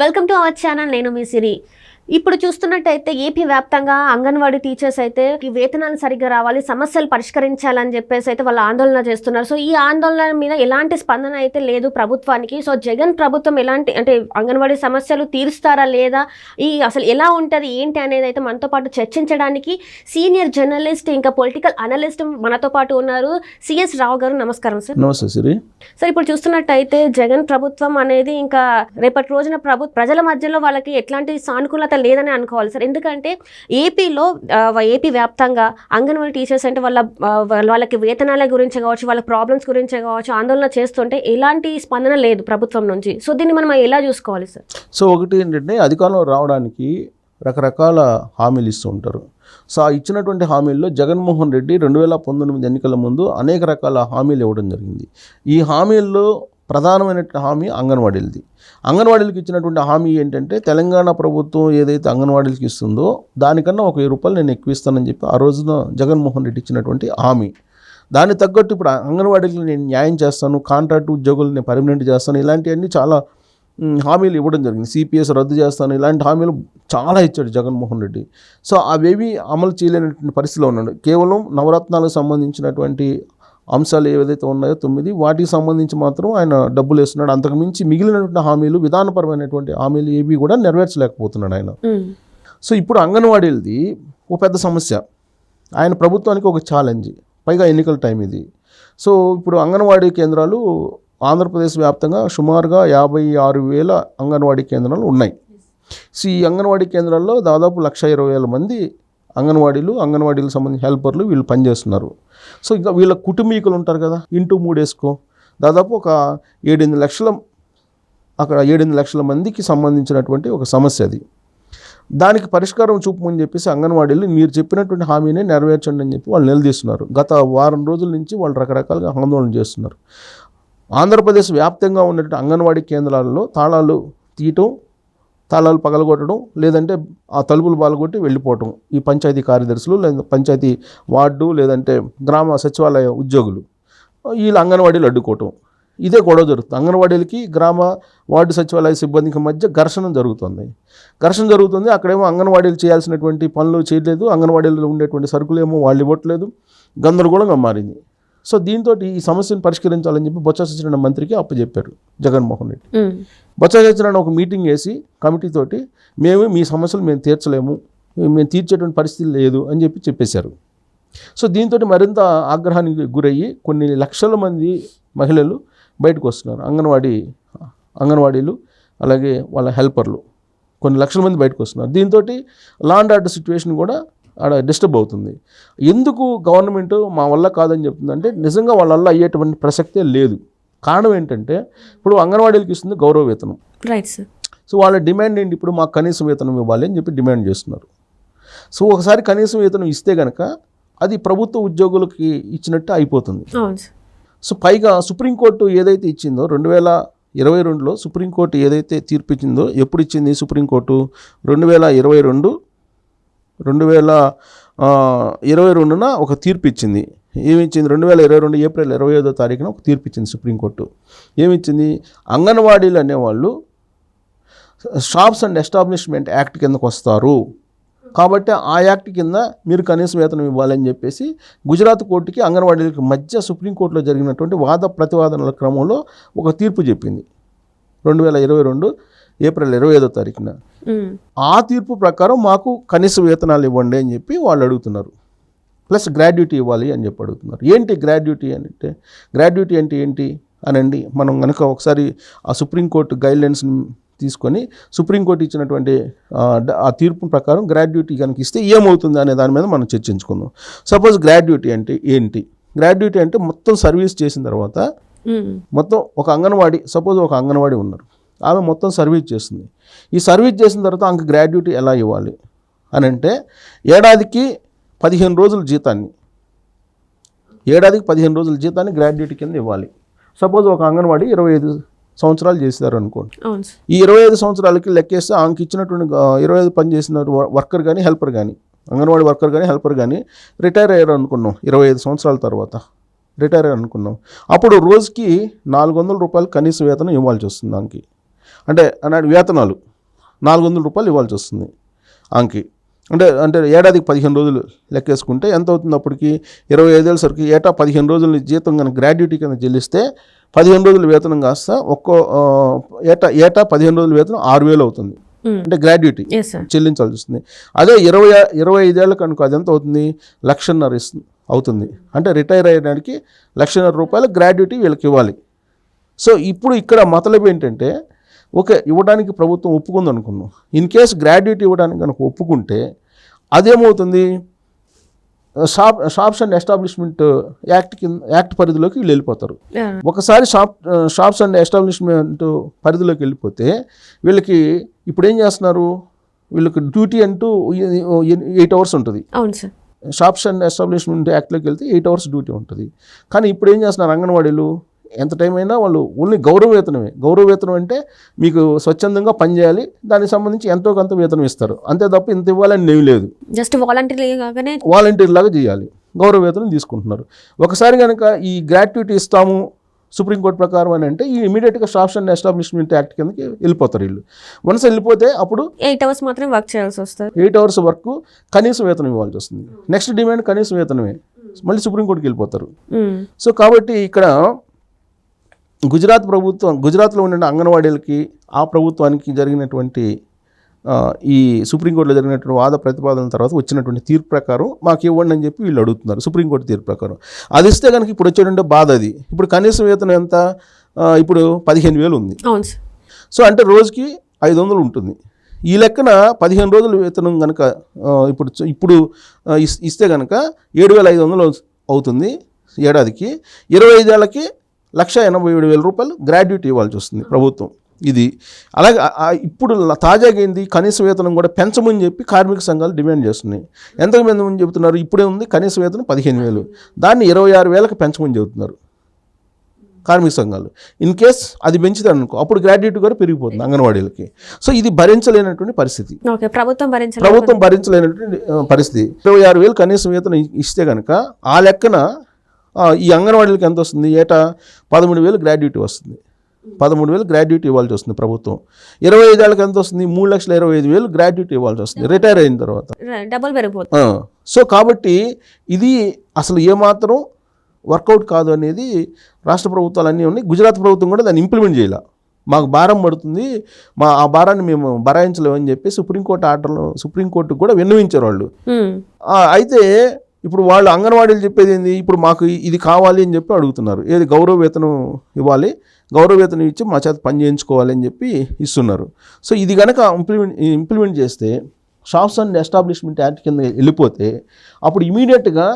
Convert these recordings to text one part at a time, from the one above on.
Welcome to our channel నేను మీ సిరి. ఇప్పుడు చూస్తున్నట్టయితే ఏపీ వ్యాప్తంగా అంగన్వాడీ టీచర్స్ అయితే ఈ వేతనాలు సరిగ్గా రావాలి సమస్యలు పరిష్కరించాలని చెప్పేసి అయితే వాళ్ళు ఆందోళన చేస్తున్నారు. సో ఈ ఆందోళన మీద ఎలాంటి స్పందన అయితే లేదు ప్రభుత్వానికి. సో జగన్ ప్రభుత్వం ఎలాంటి అంటే అంగన్వాడీ సమస్యలు తీరుస్తారా లేదా? ఈ అసలు ఎలా ఉంటుంది ఏంటి అనేది అయితే మనతో పాటు చర్చించడానికి సీనియర్ జర్నలిస్ట్ ఇంకా పొలిటికల్ అనలిస్ట్ మనతో పాటు ఉన్నారు. సిఎస్ రావు గారు నమస్కారం సార్. నమస్తే సిరి. ఇప్పుడు చూస్తున్నట్టయితే జగన్ ప్రభుత్వం అనేది ఇంకా రేపటి రోజున ప్రభు ప్రజల మధ్యలో వాళ్ళకి ఎట్లాంటి సానుకూలత లేదని అనుకోవాలి సార్. ఎందుకంటే ఏపీలో ఏపీ వ్యాప్తంగా అంగన్వాడీ టీచర్స్ అంటే వాళ్ళ వాళ్ళ- వాళ్ళకి వేతనాల గురించి కావచ్చు వాళ్ళ ప్రాబ్లమ్స్ గురించి కావచ్చు ఆందోళన చేస్తుంటే ఎలాంటి స్పందన లేదు ప్రభుత్వం నుంచి. సో దీన్ని మనం ఎలా చూసుకోవాలి సార్? సో ఒకటి ఏంటంటే అధికారంలో రావడానికి రకరకాల హామీలు ఇస్తూ ఉంటారు. సో ఆ ఇచ్చినటువంటి హామీల్లో జగన్మోహన్ రెడ్డి రెండు వేల పంతొమ్మిది ఎన్నికల ముందు అనేక రకాల హామీలు ఇవ్వడం జరిగింది. ఈ హామీల్లో ప్రధానమైన హామీ అంగన్వాడీలది. అంగన్వాడీలకు ఇచ్చినటువంటి హామీ ఏంటంటే తెలంగాణ ప్రభుత్వం ఏదైతే అంగన్వాడీలకు ఇస్తుందో దానికన్నా ఒక వెయ్యి రూపాయలు నేను ఎక్కువ ఇస్తానని చెప్పి ఆ రోజున జగన్మోహన్ రెడ్డి ఇచ్చినటువంటి హామీ. దాన్ని తగ్గట్టు ఇప్పుడు అంగన్వాడీలకు నేను న్యాయం చేస్తాను కాంట్రాక్ట్ ఉద్యోగులు నేను పర్మనెంట్ చేస్తాను ఇలాంటివన్నీ చాలా హామీలు ఇవ్వడం జరిగింది. సిపిఎస్ రద్దు చేస్తాను ఇలాంటి హామీలు చాలా ఇచ్చాడు జగన్మోహన్ రెడ్డి. సో అవేవి అమలు చేయలేనటువంటి పరిస్థితిలో ఉన్నాడు. కేవలం నవరత్నాలకు సంబంధించినటువంటి అంశాలు ఏవైతే ఉన్నాయో తొమ్మిది వాటికి సంబంధించి మాత్రం ఆయన డబ్బులు వేస్తున్నాడు. అంతకు మించి మిగిలినటువంటి హామీలు విధానపరమైనటువంటి హామీలు ఏవి కూడా నెరవేర్చలేకపోతున్నాడు ఆయన. సో ఇప్పుడు అంగన్వాడీలది ఒక పెద్ద సమస్య. ఆయన ప్రభుత్వానికి ఒక ఛాలెంజ్ పైగా ఎన్నికల టైం ఇది. సో ఇప్పుడు అంగన్వాడీ కేంద్రాలు ఆంధ్రప్రదేశ్ వ్యాప్తంగా సుమారుగా యాభై ఆరు వేల అంగన్వాడీ కేంద్రాలు ఉన్నాయి. సో ఈ అంగన్వాడీ కేంద్రాల్లో దాదాపు లక్ష ఇరవై వేల మంది అంగన్వాడీలు అంగన్వాడీలకు సంబంధించిన హెల్పర్లు వీళ్ళు పనిచేస్తున్నారు. సో ఇంకా వీళ్ళ కుటుంబీకులు ఉంటారు కదా ఇంటూ మూడేసుకో దాదాపు ఒక ఏడెనిమిది లక్షల అక్కడ ఏడెనిమిది లక్షల మందికి సంబంధించినటువంటి ఒక సమస్య అది. దానికి పరిష్కారం చూపమని చెప్పేసి అంగన్వాడీలు మీరు చెప్పినటువంటి హామీని నెరవేర్చండి అని చెప్పి వాళ్ళు నిలదీస్తున్నారు. గత వారం రోజుల నుంచి వాళ్ళు రకరకాలుగా ఆందోళన చేస్తున్నారు. ఆంధ్రప్రదేశ్ వ్యాప్తంగా ఉన్నటువంటి అంగన్వాడీ కేంద్రాలలో తాళాలు తీయటం తాళాలు పగలగొట్టడం లేదంటే ఆ తలుపులు పాల్గొట్టి వెళ్ళిపోవటం. ఈ పంచాయతీ కార్యదర్శులు లేదా పంచాయతీ వార్డు లేదంటే గ్రామ సచివాలయ ఉద్యోగులు. వీళ్ళు అంగన్వాడీలు అడ్డుకోవటం. ఇదే గొడవ జరుగుతుంది. అంగన్వాడీలకి గ్రామ వార్డు సచివాలయ సిబ్బందికి మధ్య ఘర్షణ జరుగుతుంది. ఘర్షణ జరుగుతుంది. అక్కడేమో అంగన్వాడీలు చేయాల్సినటువంటి పనులు చేయలేదు అంగన్వాడీలో ఉండేటువంటి సరుకులు ఏమో వాళ్ళు ఇవ్వట్లేదు. గందరగోళంగా మారింది. సో దీంతో ఈ సమస్యను పరిష్కరించాలని చెప్పి బొత్స సత్యనారాయణ మంత్రికి అప్పచెప్పారు జగన్మోహన్ రెడ్డి. బొత్స సత్యనారాయణ ఒక మీటింగ్ వేసి కమిటీ తోటి మేము మీ సమస్యలు మేము తీర్చలేము మేము తీర్చేటువంటి పరిస్థితి లేదు అని చెప్పి చెప్పేశారు. సో దీంతో మరింత ఆగ్రహానికి గురయ్యి కొన్ని లక్షల మంది మహిళలు బయటకు వస్తున్నారు. అంగన్వాడీ అంగన్వాడీలు అలాగే వాళ్ళ హెల్పర్లు. కొన్ని లక్షల మంది బయటకు వస్తున్నారు. దీంతో లా అండ్ ఆర్డర్ సిచ్యువేషన్ కూడా ఆడ డిస్టర్బ్ అవుతుంది. ఎందుకు గవర్నమెంట్ మా వల్ల కాదని చెప్తుందంటే నిజంగా వాళ్ళ వల్ల అయ్యేటువంటి ప్రసక్తే లేదు. కారణం ఏంటంటే ఇప్పుడు అంగన్వాడీలకు ఇస్తుంది గౌరవ వేతనం. రైట్ సార్ సో వాళ్ళ డిమాండ్ ఏంటి? ఇప్పుడు మాకు కనీస వేతనం ఇవ్వాలి అని చెప్పి డిమాండ్ చేస్తున్నారు. సో ఒకసారి కనీస వేతనం ఇస్తే కనుక అది ప్రభుత్వ ఉద్యోగులకి ఇచ్చినట్టు అయిపోతుంది. సో పైగా సుప్రీంకోర్టు ఏదైతే ఇచ్చిందో రెండు వేల ఇరవై రెండులో సుప్రీంకోర్టు ఏదైతే తీర్పు ఇచ్చిందో ఎప్పుడు ఇచ్చింది సుప్రీంకోర్టు రెండు వేల ఇరవై రెండు రెండు వేల ఇరవై రెండున ఒక తీర్పు ఇచ్చింది ఏమి ఇచ్చింది రెండు వేల ఇరవై రెండు ఏప్రిల్ ఇరవై ఐదో తారీఖున ఒక తీర్పు ఇచ్చింది సుప్రీంకోర్టు ఏమిచ్చింది? అంగన్వాడీలు అనేవాళ్ళు షాప్స్ అండ్ ఎస్టాబ్లిష్మెంట్ యాక్ట్ కిందకు వస్తారు. కాబట్టి ఆ యాక్ట్ కింద మీరు కనీస వేతనం ఇవ్వాలని చెప్పేసి గుజరాత్ కోర్టుకి అంగన్వాడీలకు మధ్య సుప్రీంకోర్టులో జరిగినటువంటి వాద ప్రతివాదనల క్రమంలో ఒక తీర్పు చెప్పింది. రెండు వేల ఇరవై రెండు ఏప్రిల్ ఇరవై ఐదో తారీఖున. ఆ తీర్పు ప్రకారం మాకు కనీస వేతనాలు ఇవ్వండి అని చెప్పి వాళ్ళు అడుగుతున్నారు. ప్లస్ గ్రాడ్యుటీ ఇవ్వాలి అని చెప్పి అడుగుతున్నారు. ఏంటి గ్రాడ్యుటీ అని అంటే గ్రాడ్యుటీ అంటే ఏంటి అనండి? మనం కనుక ఒకసారి ఆ సుప్రీంకోర్టు గైడ్లైన్స్ని తీసుకొని సుప్రీంకోర్టు ఇచ్చినటువంటి ఆ, తీర్పు ప్రకారం గ్రాడ్యుటీ కనుక ఇస్తే ఏమవుతుంది అనే దాని మీద మనం చర్చించుకుందాం. సపోజ్ గ్రాడ్యుటీ అంటే ఏంటి? గ్రాడ్యుటీ అంటే మొత్తం సర్వీస్ చేసిన తర్వాత మొత్తం ఒక అంగన్వాడీ సపోజ్ ఒక అంగన్వాడీ ఉన్నారు. ఆమె మొత్తం సర్వీస్ చేస్తుంది. ఈ సర్వీస్ చేసిన తర్వాత ఆమెకు గ్రాడ్యుటీ ఎలా ఇవ్వాలి అని అంటే ఏడాదికి పదిహేను రోజుల జీతాన్ని ఏడాదికి పదిహేను రోజుల జీతాన్ని గ్రాడ్యుటీ కింద ఇవ్వాలి. సపోజ్ ఒక అంగన్వాడీ ఇరవై ఐదు సంవత్సరాలు చేశారు అనుకోండి. ఈ ఇరవై ఐదు సంవత్సరాలకి లెక్కేస్తే ఆమెకి ఇచ్చినటువంటి ఇరవై ఐదు పని చేసిన వర్కర్ కానీ హెల్పర్ కానీ అంగన్వాడీ వర్కర్ కానీ హెల్పర్ కానీ రిటైర్ అయ్యారు అనుకున్నాం ఇరవై ఐదు సంవత్సరాల తర్వాత. రిటైర్ అయ్యారు అనుకున్నాం. అప్పుడు రోజుకి నాలుగు వందల రూపాయలు కనీస వేతనం ఇవ్వాల్సి వస్తుంది దానికి అంటే అన్నాడు వేతనాలు. నాలుగు వందల రూపాయలు ఇవ్వాల్సి వస్తుంది ఆమెకి. అంటే అంటే ఏడాదికి పదిహేను రోజులు లెక్కేసుకుంటే ఎంత అవుతుంది అప్పటికి? ఇరవై ఐదేళ్ళ సరికి ఏటా పదిహేను రోజుల జీతం కనుక గ్రాడ్యుటీ కింద చెల్లిస్తే పదిహేను రోజుల వేతనం కాస్త ఒక్కో ఏటా ఏటా పదిహేను రోజుల వేతనం ఆరు వేలు అవుతుంది. అంటే గ్రాడ్యుటీ చెల్లించాల్సి వస్తుంది. అదే ఇరవై ఇరవై ఐదేళ్ళ కనుక అది ఎంత అవుతుంది? లక్షన్నర ఇస్తుంది అవుతుంది. అంటే రిటైర్ అయ్యడానికి లక్షన్నర రూపాయలు గ్రాడ్యుటీ వీళ్ళకి ఇవ్వాలి. సో ఇప్పుడు ఇక్కడ మతలబు ఏంటంటే ఓకే ఇవ్వడానికి ప్రభుత్వం ఒప్పుకుంది అనుకున్నాం. ఇన్ కేస్ గ్రాడ్యుటీ ఇవ్వడానికి కనుక ఒప్పుకుంటే అదేమవుతుంది? Shop shops and establishment act కింద యాక్ట్ పరిధిలోకి వీళ్ళు వెళ్ళిపోతారు. ఒకసారి షాప్ షాప్స్ అండ్ ఎస్టాబ్లిష్మెంట్ పరిధిలోకి వెళ్ళిపోతే వీళ్ళకి ఇప్పుడు ఏం చేస్తున్నారు? వీళ్ళకి డ్యూటీ అంటూ ఎయిట్ అవర్స్ ఉంటుంది. అవును సార్. షాప్స్ అండ్ ఎస్టాబ్లిష్మెంట్ యాక్ట్లోకి వెళ్తే ఎయిట్ అవర్స్ డ్యూటీ ఉంటుంది. కానీ ఇప్పుడు ఏం చేస్తున్నారు? అంగన్వాడీలు ఎంత టైం అయినా వాళ్ళు ఓన్లీ గౌరవ వేతనమే గౌరవ వేతనం అంటే మీకు స్వచ్ఛందంగా పనిచేయాలి దానికి సంబంధించి ఎంతో కొంత వేతనం ఇస్తారు. అంతే తప్ప ఇంత ఇవ్వాలని నేమి లేదు. జస్ట్ వాలంటీర్ వాలంటీర్ లాగా చేయాలి. గౌరవ వేతనం తీసుకుంటున్నారు. ఒకసారి కనుక ఈ గ్రాట్యుటీ ఇస్తాము సుప్రీంకోర్టు ప్రకారం అని అంటే ఈ ఇమీడియట్గా షాప్స్ అండ్ ఎస్టాబ్లిష్మెంట్ యాక్ట్ కిందకి వెళ్ళిపోతారు వీళ్ళు. వన్స్ వెళ్ళిపోతే అప్పుడు ఎయిట్ అవర్స్ మాత్రం వర్క్ చేయాల్సి వస్తుంది. ఎయిట్ అవర్స్ వర్క్ కనీస వేతనం ఇవ్వాల్సి వస్తుంది. నెక్స్ట్ డిమాండ్ కనీస వేతనమే. మళ్ళీ సుప్రీంకోర్టుకి వెళ్ళిపోతారు. సో కాబట్టి ఇక్కడ గుజరాత్ ప్రభుత్వం గుజరాత్లో ఉండే అంగన్వాడీలకి ఆ ప్రభుత్వానికి జరిగినటువంటి ఈ సుప్రీంకోర్టులో జరిగినటువంటి వాద ప్రతిపాదన తర్వాత వచ్చినటువంటి తీర్పు ప్రకారం మాకు ఇవ్వండి అని చెప్పి వీళ్ళు అడుగుతున్నారు సుప్రీంకోర్టు తీర్పు ప్రకారం. అది ఇస్తే కనుక ఇప్పుడు వచ్చేటువంటి బాధ అది. ఇప్పుడు కనీస వేతనం ఎంత? ఇప్పుడు పదిహేను వేలు ఉంది. సో అంటే రోజుకి ఐదు వందలు ఉంటుంది. ఈ లెక్కన పదిహేను రోజుల వేతనం కనుక ఇప్పుడు ఇప్పుడు ఇస్తే కనుక ఏడు వేల ఐదు వందలు అవుతుంది ఏడాదికి. ఇరవై ఐదేళ్ళకి లక్ష ఎనభై ఏడు వేల రూపాయలు గ్రాడ్యుయేట్ ఇవ్వాల్సి వస్తుంది ప్రభుత్వం. ఇది అలాగే ఇప్పుడు తాజాగా ఏంది? కనీస వేతనం కూడా పెంచమని చెప్పి కార్మిక సంఘాలు డిమాండ్ చేస్తున్నాయి. ఎంతకు పెంచమని చెబుతున్నారు? ఇప్పుడే ఉంది కనీస వేతనం పదిహేను వేలు. దాన్ని ఇరవై ఆరు వేలకు పెంచమని చెబుతున్నారు కార్మిక సంఘాలు. ఇన్ కేస్ అది పెంచుతారు అనుకో అప్పుడు గ్రాడ్యుయేట్ కూడా పెరిగిపోతుంది అంగన్వాడీలకి. సో ఇది భరించలేనటువంటి పరిస్థితి. ప్రభుత్వం ప్రభుత్వం భరించలేనటువంటి పరిస్థితి. ఇరవై ఆరు వేలు కనీసం వేతనం ఇస్తే కనుక ఆ లెక్కన ఈ అంగన్వాడీలకి ఎంత వస్తుంది? ఏటా? పదమూడు వేలు గ్రాడ్యుయేటీ వస్తుంది. పదమూడు వేలు గ్రాడ్యుయేటీ ఇవ్వాల్సి వస్తుంది ప్రభుత్వం. ఇరవై ఐదేళ్ళకి ఎంత వస్తుంది? మూడు లక్షల ఇరవై ఐదు వేలు గ్రాడ్యుయేటీ ఇవ్వాల్సి వస్తుంది. రిటైర్ అయిన తర్వాత. డబుల్ పెరిగిపోతుంది. సో కాబట్టి ఇది అసలు ఏమాత్రం వర్కౌట్ కాదు అనేది రాష్ట్ర ప్రభుత్వాలు అన్నీ ఉన్నాయి. గుజరాత్ ప్రభుత్వం కూడా దాన్ని ఇంప్లిమెంట్ చేయాల. మాకు భారం పడుతుంది. మా ఆ భారాన్ని మేము భరాయించలేమని చెప్పి సుప్రీంకోర్టు ఆర్డర్లు సుప్రీంకోర్టుకు కూడా విన్నవించారు వాళ్ళు. అయితే ఇప్పుడు వాళ్ళు అంగన్వాడీలు చెప్పేది ఏంది? ఇప్పుడు మాకు ఇది కావాలి అని చెప్పి అడుగుతున్నారు. ఏది గౌరవ వేతనం ఇవ్వాలి? గౌరవ వేతనం ఇచ్చి మా చేత పని చేయించుకోవాలి అని చెప్పి ఇస్తున్నారు. సో ఇది కనుక ఇంప్లిమెంట్ ఇంప్లిమెంట్ చేస్తే షాప్స్ అండ్ ఎస్టాబ్లిష్మెంట్ యాక్ట్ కింద వెళ్ళిపోతే అప్పుడు ఇమీడియట్గా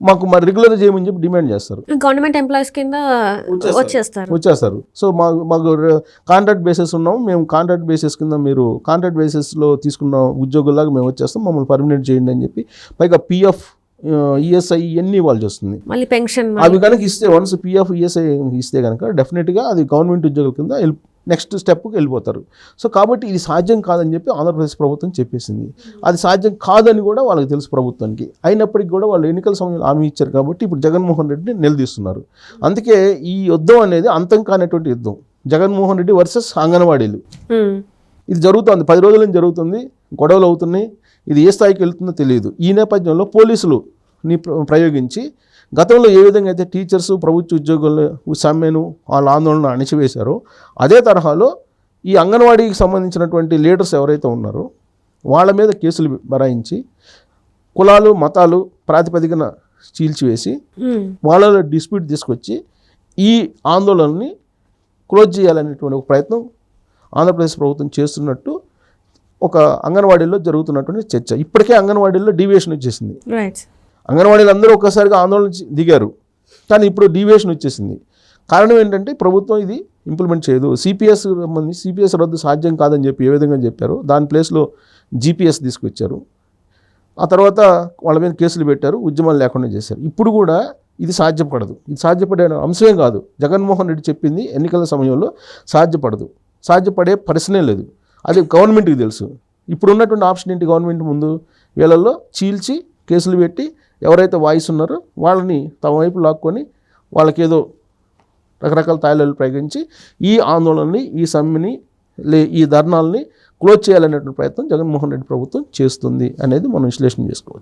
మాకు మరి రెగ్యులర్ చేయమని చెప్పి డిమాండ్ చేస్తారు. గవర్నమెంట్ ఎంప్లాయీస్ కింద వచ్చేస్తారు. వచ్చేస్తారు. సో మా మాకు కాంట్రాక్ట్ బేసిస్ ఉన్నాం మేము కాంట్రాక్ట్ బేసిస్ కింద మీరు కాంట్రాక్ట్ బేసిస్లో తీసుకున్న ఉద్యోగుల్లాగా మేము వచ్చేస్తాం. మమ్మల్ని పర్మనెంట్ చేయండి అని చెప్పి పైగా పిఎఫ్ ఈఎస్ఐ ఇవన్నీ ఇవ్వాల్సి వస్తుంది. మళ్ళీ పెన్షన్ అవి కనుక ఇస్తే వన్స్ పిఎఫ్ ఈఎస్ఐ ఇస్తే కనుక డెఫినెట్గా అది గవర్నమెంట్ ఉద్యోగుల కింద వెళ్ళి నెక్స్ట్ స్టెప్కి వెళ్ళిపోతారు. సో కాబట్టి ఇది సాధ్యం కాదని చెప్పి ఆంధ్రప్రదేశ్ ప్రభుత్వం చెప్పేసింది. అది సాధ్యం కాదని కూడా వాళ్ళకి తెలుసు ప్రభుత్వానికి. అయినప్పటికీ కూడా వాళ్ళు ఎన్నికల సమయంలో హామీ ఇచ్చారు కాబట్టి ఇప్పుడు జగన్మోహన్ రెడ్డిని నిలదీస్తున్నారు. అందుకే ఈ యుద్ధం అనేది అంతం కానటువంటి యుద్ధం. జగన్మోహన్ రెడ్డి వర్సెస్ అంగన్వాడీలు. ఇది జరుగుతుంది. పది రోజుల నుంచి జరుగుతుంది. గొడవలు అవుతున్నాయి. ఇది ఏ స్థాయికి వెళ్తుందో తెలియదు. ఈ నేపథ్యంలో పోలీసులు ని ప్ర- ప్రయోగించి గతంలో ఏ విధంగా అయితే టీచర్స్ ప్రభుత్వ ఉద్యోగులు సమ్మెను వాళ్ళ ఆందోళన అణిచివేశారో అదే తరహాలో ఈ అంగన్వాడీకి సంబంధించినటువంటి లీడర్స్ ఎవరైతే ఉన్నారో వాళ్ళ మీద కేసులు బరాయించి కులాలు మతాలు ప్రాతిపదికన చీల్చివేసి. వాళ్ళలో డిస్ప్యూట్ తీసుకొచ్చి ఈ ఆందోళనని క్లోజ్ చేయాలనేటువంటి ఒక ప్రయత్నం ఆంధ్రప్రదేశ్ ప్రభుత్వం చేస్తున్నట్టు ఒక అంగన్వాడీలో జరుగుతున్నటువంటి చర్చ. ఇప్పటికే అంగన్వాడీల్లో డీవియేషన్ వచ్చేసింది. రైట్ అంగన్వాడీలు అందరూ ఒక్కసారిగా ఆందోళన దిగారు. కానీ ఇప్పుడు డీవియేషన్ వచ్చేసింది. కారణం ఏంటంటే ప్రభుత్వం ఇది ఇంప్లిమెంట్ చేయదు. సిపిఎస్ మంది సిపిఎస్ రద్దు సాధ్యం కాదని చెప్పి ఏ విధంగా చెప్పారు దాని ప్లేస్లో జీపీఎస్ తీసుకొచ్చారు. ఆ తర్వాత వాళ్ళ మీద కేసులు పెట్టారు ఉద్యమాలు లేకుండా చేశారు. ఇప్పుడు కూడా ఇది సాధ్యపడదు. ఇది సాధ్యపడే అంశమే కాదు. జగన్మోహన్ రెడ్డి చెప్పింది ఎన్నికల సమయంలో సాధ్యపడదు. సాధ్యపడే ప్రశ్నే లేదు. అది గవర్నమెంట్కి తెలుసు. ఇప్పుడు ఉన్నటువంటి ఆప్షన్ ఏంటి గవర్నమెంట్ ముందు వీళ్ళల్లో చీల్చి కేసులు పెట్టి ఎవరైతే వాయిస్ ఉన్నారో వాళ్ళని తమ వైపు లాక్కొని వాళ్ళకేదో రకరకాల తాయిలాలు ప్రయోగించి ఈ ఆందోళనని ఈ సమ్మెని లే ఈ ధర్నాల్ని క్లోజ్ చేయాలనేటువంటి ప్రయత్నం జగన్మోహన్ రెడ్డి ప్రభుత్వం చేస్తుంది అనేది మనం విశ్లేషణ చేసుకోవచ్చు.